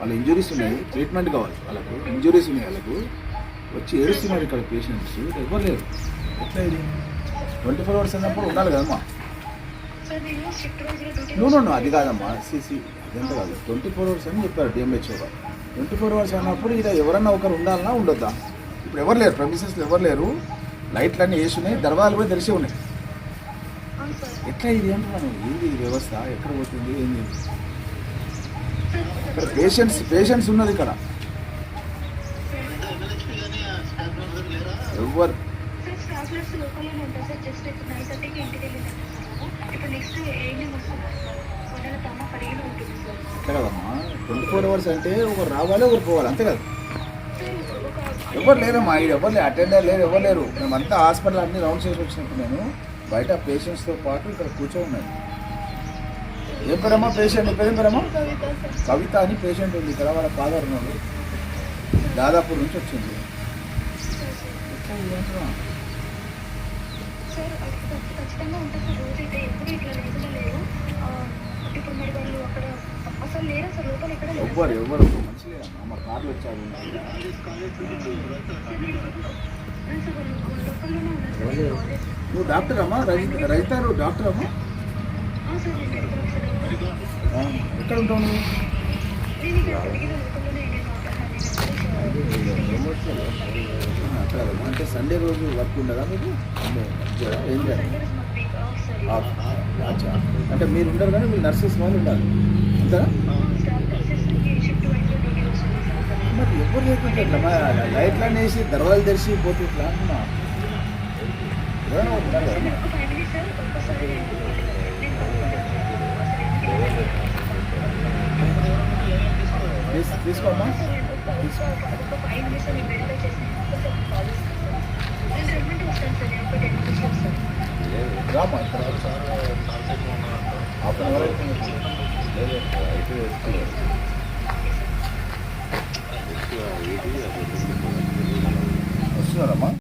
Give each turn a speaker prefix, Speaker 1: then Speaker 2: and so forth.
Speaker 1: వాళ్ళ ఇంజురీస్ ఉన్నాయి. ట్రీట్మెంట్ కావాలి వాళ్ళకు. ఇంజురీస్ ఉన్నాయి వాళ్ళకు. వచ్చి ఏడుస్తున్నారు ఇక్కడ పేషెంట్స్ ఎవరు లేరు. ఎట్లా ఇది? ట్వంటీ ఫోర్ అవర్స్ అన్నప్పుడు ఉండాలి కదమ్మా.
Speaker 2: నేను
Speaker 1: నో అది కాదమ్మా. సిసి అదంతా కాదు. ట్వంటీ ఫోర్ అవర్స్ అని చెప్పారు డిఎంహెచ్ఓ గారు. ట్వంటీ ఫోర్ అవర్స్ అన్నప్పుడు ఇలా ఎవరన్నా ఒకరు ఉండాలన్నా ఉండొద్దా? ఇప్పుడు ఎవరు లేరు. ప్రమిసెస్లో ఎవరు లేరు. లైట్లు అన్నీ వేసి ఉన్నాయి దర్వాజాలు కూడా తెరిచి ఉన్నాయి. ఎట్లా ఇది అంటున్నాను ఏంది ఈ వ్యవస్థ? ఎక్కడ పోతుంది? ఏంది? ఇక్కడ పేషెంట్స్ పేషెంట్స్ ఉన్నది ఇక్కడ. ఎవరు?
Speaker 2: సార్
Speaker 1: కదమ్మా? ట్వంటీ ఫోర్ అవర్స్ అంటే ఒకరు రావాలి ఒకరు పోవాలి అంతే కదా?
Speaker 2: సార్ లేరు
Speaker 1: ఎవరు లేరమ్మా? ఇది ఎవరు లేరు అటెండర్ లేరు ఎవరు లేరు. మేమంతా హాస్పిటల్ అన్ని రౌండ్ చేసి వచ్చినప్పుడు నేను బయట పేషెంట్స్తో పాటు ఇక్కడ కూర్చో ఉన్నాను ఏం పేరమ్మా పేషెంట్ పేరు పేరమ్మా
Speaker 2: కవిత
Speaker 1: అని పేషెంట్ ఉంది. ఇక్కడ వాళ్ళ ఫాదర్ ఉన్నాడు. దాదాపూర్ నుంచి వచ్చింది. ఎవ్వరు ఎవ్వరు మంచి లేదమ్మా మా కార్లు వచ్చారు నువ్వు డాక్టర్ అమ్మా? రజితారు డాక్టర్ అమ్మా?
Speaker 2: ఎక్కడ
Speaker 1: ఉంటావు నువ్వు? అంటే సండే రోజు వర్క్ ఉండదా మీకు? ఏం చేయాలి? అచ్చా. అంటే మీరు ఉండరు కానీ మీరు నర్సెస్ వాళ్ళు ఉండాలి. అంతేనా? మరి ఎవరు లేకుంటే ఎట్లా? మరి లైట్లన్నీ వేసి దర్వాలు తెరిచి పోతే ఇట్లా అంటున్నా? ఎవరైనా తీసుకోమ్మా. రామ్మా ఇక్కడ హాఫ్ అన్ అవర్. అవుతుంది లేదు అయితే వస్తున్నారమ్మా.